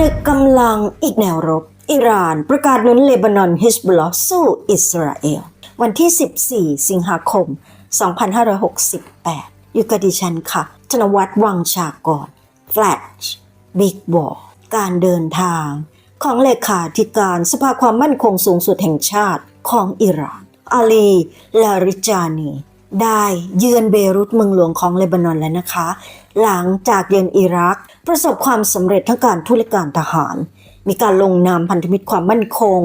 นึกกำลังอีกแนวรบ อิหร่านประกาศนุนเลบานอนฮิสบุลลอสู้อิสราเอล วันที่ 14 สิงหาคม 2568 อยู่กับดิฉันค่ะ ธนวัฒน์วังชากร Flash Big War การเดินทาง ของเลขาธิการสภาความมั่นคงสูงสุดแห่งชาติของอิหร่าน อาลีลาริจานี ได้เยือนเบรุตเมืองหลวงของเลบานอนแล้วนะคะ หลังจากเยือนอิรัก ประสบความสำเร็จทั้งการทุและการทหาร มีการลงนามพันธมิตรความมั่นคง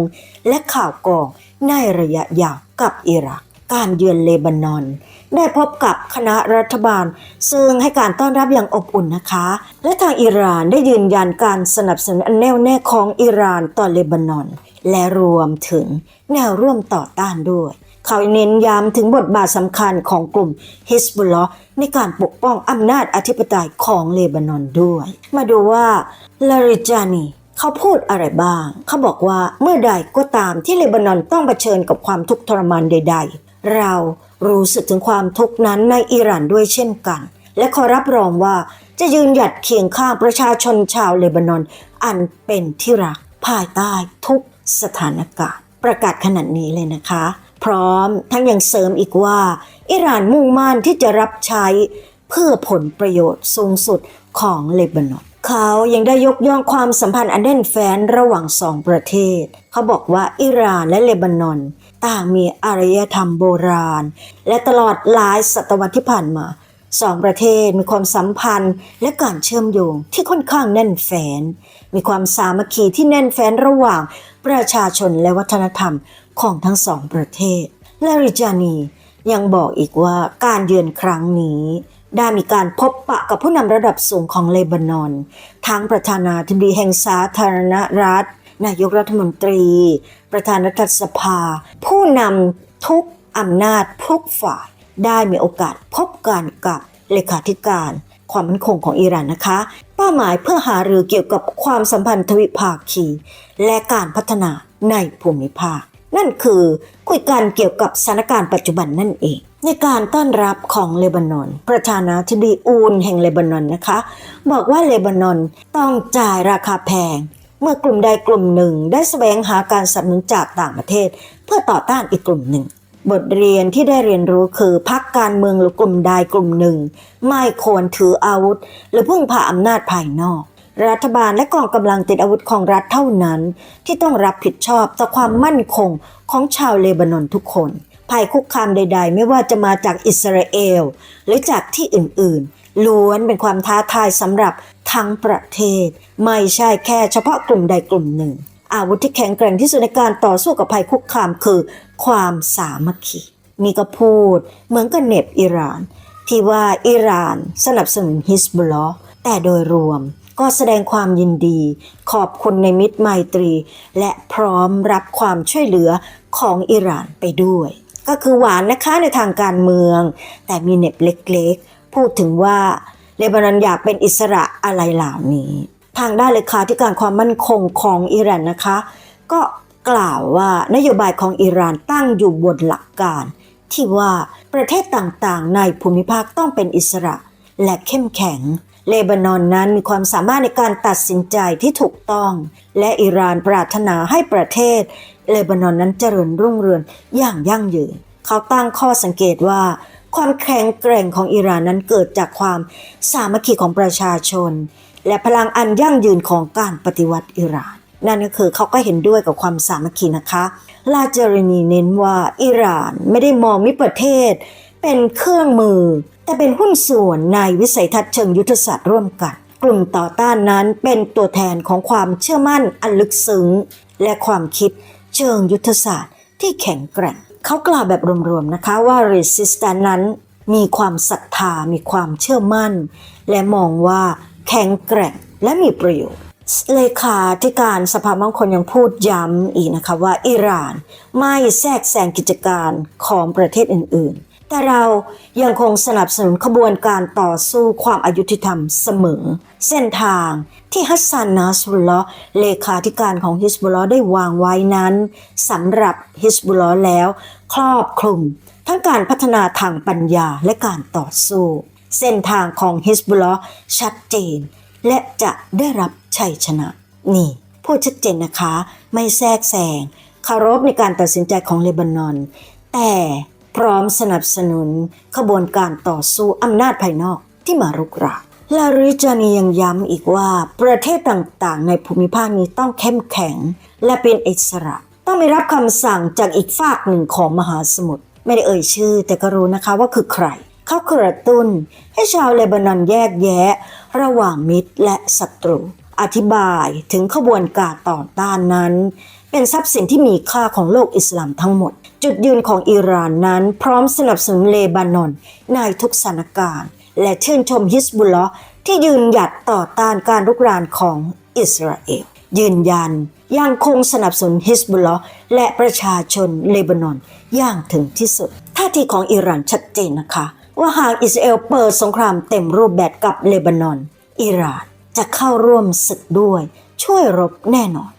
และข่าวกรองในระยะยาวกับอิรัก การเยือนเลบานอน ได้พบกับคณะรัฐบาล ซึ่งให้การต้อนรับอย่างอบอุ่นนะคะ และทางอิหร่านได้ยืนยันการสนับสนุนอันแน่วแน่ของอิหร่านต่อเลบานอน และรวมถึงแนวร่วมต่อต้านด้วย เขาเน้นย้ำถึงบทบาทสำคัญของกลุ่มฮิสบุลลอห์ในการปกป้องอำนาจอธิปไตยของเลบานอนด้วย มาดูว่าลาริจานีเขาพูดอะไรบ้าง เขาบอกว่าเมื่อใดก็ตามที่เลบานอนต้องเผชิญกับความทุกข์ทรมานใด ๆ เรารู้สึกถึงความทุกข์นั้นในอิหร่านด้วยเช่นกัน และขอรับรองว่าจะยืนหยัดเคียงข้างประชาชนชาวเลบานอน อันเป็นที่รักภายใต้ทุกสถานการณ์ ประกาศขนาดนี้เลยนะคะ พร้อมทั้งยังเสริมอีกว่า อิหร่านมุ่งมั่นที่จะรับใช้เพื่อผลประโยชน์สูงสุดของเลบานอนเขายังได้ยกย่องความสัมพันธ์อันแน่นแฟ้นระหว่างสองประเทศ เขาบอกว่าอิหร่านและเลบานอนต่างมีอารยธรรมโบราณ และตลอดหลายศตวรรษที่ผ่านมาสองประเทศมีความสัมพันธ์และการเชื่อมโยงที่ค่อนข้างแน่นแฟ้นมีความสามัคคีที่แน่นแฟ้นระหว่างประชาชนและวัฒนธรรม ของทั้งสองประเทศ และริจานียังบอกอีกว่าการเยือนครั้งนี้ได้มีการพบปะกับผู้นำระดับสูงของเลบานอน ทั้งประธานาธิบดีแห่งสาธารณรัฐ นายกรัฐมนตรี ประธานรัฐสภา ผู้นำทุกอำนาจทุกฝ่ายได้มีโอกาสพบกันกับเลขาธิการ ความมั่นคงของอิหร่านนะคะ เป้าหมายเพื่อหารือเกี่ยวกับความสัมพันธ์ทวิภาคี และการพัฒนาในภูมิภาค นั่นคือคุยกันเกี่ยวกับสถานการณ์ปัจจุบันนั่นเอง ในการต้อนรับของเลบานอน ประธานาธิบดีอูนแห่งเลบานอนนะคะ บอกว่าเลบานอนต้องจ่ายราคาแพง เมื่อกลุ่มใดกลุ่มหนึ่งได้แสวงหาการสนับสนุนจากต่างประเทศ เพื่อต่อต้านอีกกลุ่มหนึ่ง บทเรียนที่ได้เรียนรู้คือพักการเมืองหรือกลุ่มใดกลุ่มหนึ่ง ไม่ควรถืออาวุธ หรือพึ่งพาอำนาจภายนอก รัฐบาลและกองกำลังติดอาวุธของรัฐเท่านั้น ที่ต้องรับผิดชอบต่อความมั่นคงของชาวเลบานอนทุกคนภัยคุกคามใด ๆ ไม่ว่าจะมาจากอิสราเอล หรือจากที่อื่นๆ ล้วนเป็นความท้าทายสำหรับทั้งประเทศ ไม่ใช่แค่เฉพาะกลุ่มใดกลุ่มหนึ่ง อาวุธที่แข็งแกร่งที่สุดในการต่อสู้กับภัยคุกคามคือ ความสามัคคีนี่ก็พูดเหมือนกับเหน็บอิหร่าน ที่ว่าอิหร่านสนับสนุนฮิสบุลลอห์แต่โดยรวม ก็แสดงความยินดี ขอบคุณในมิตรไมตรี และพร้อมรับความช่วยเหลือของอิหร่านไปด้วย ก็คือหวานนะคะในทางการเมือง แต่มีเน็บเล็กๆ พูดถึงว่าเลบานอนอยากเป็นอิสระอะไรเหล่านี้ ทางด้านเลขาธิการความมั่นคงของอิหร่านนะคะ ก็กล่าวว่านโยบายของอิหร่านตั้งอยู่บนหลักการ ที่ว่าประเทศต่างๆ ในภูมิภาคต้องเป็นอิสระและเข้มแข็ง เลบานอนนั้นมีความสามารถในการตัดสินใจที่ถูกต้อง และอิหร่านปรารถนาให้ประเทศ เลบานอนนั้นเจริญรุ่งเรืองอย่างยั่งยืน เขาตั้งข้อสังเกตว่า ความแข็งแกร่งของอิหร่านนั้นเกิดจากความสามัคคีของประชาชน และพลังอันยั่งยืนของการปฏิวัติอิหร่าน นั่นก็คือเขาก็เห็นด้วยกับความสามัคคีนะคะลาเจารินีเน้นว่าอิหร่านไม่ได้มองมิประเทศ เป็นเครื่องมือ แต่เป็นหุ้นส่วนในวิสัยทัศน์เชิงยุทธศาสตร์ร่วมกัน กลุ่มต่อต้านนั้นเป็นตัวแทนของความเชื่อมั่นอันลึกซึ้ง และความคิดเชิงยุทธศาสตร์ที่แข็งแกร่ง เขากล่าวแบบรวมๆนะคะว่า resistance นั้นมีความศรัทธา มีความเชื่อมั่น และมองว่าแข็งแกร่งและมีประโยชน์เลขาธิการสภามั่นคงยังพูดย้ำอีกนะคะว่าอิหร่านไม่แทรกแซงกิจการของประเทศอื่น แต่เรายังคงสนับสนุนขบวนการต่อสู้ความอายุติธรรมเสมอ เส้นทางที่ฮัสซันนัสบุลลอเลขาธิการของฮิสบุลลอฮ์ได้วางไว้นั้นสำหรับฮิสบุลลอฮ์แล้ว ครอบคลุม ทั้งการพัฒนาทางปัญญาและการต่อสู้ เส้นทางของฮิสบุลลอฮ์ชัดเจน และจะได้รับชัยชนะ นี่พูดชัดเจนนะคะ ไม่แทรกแซงเคารพในการตัดสินใจของเลบานอน แต่ พร้อมสนับสนุนขบวนการต่อสู้อำนาจภายนอกที่มารุกรานลาริจานียังย้ำอีกว่าประเทศต่างๆ ในภูมิภาคนี้ต้องเข้มแข็ง และเป็นอิสระ ต้องไม่รับคำสั่งจากอีกฝากหนึ่งของมหาสมุทรไม่ได้เอ่ยชื่อ แต่ก็รู้นะคะว่าคือใคร เขากระตุ้น ให้ชาวเลบานอนแยกแยะ ระหว่างมิตรและศัตรู อธิบายถึงขบวนการต่อต้านนั้น เป็นทรัพย์สินที่มีค่าของโลกอิสลามทั้งหมด จุดยืนของอิหร่านนั้นพร้อมสนับสนุนเลบานอนในทุกสถานการณ์ และชื่นชมฮิสบุลลอฮ์ที่ยืนหยัดต่อต้านการรุกรานของอิสราเอล ยืนยันยังคงสนับสนุนฮิสบุลลอฮ์และประชาชนเลบานอนอย่างถึงที่สุดท่าทีของอิหร่านชัดเจนนะคะ ว่าหากอิสราเอลเปิดสงครามเต็มรูปแบบกับเลบานอน อิหร่านจะเข้าร่วมศึกด้วยช่วยรบแน่นอน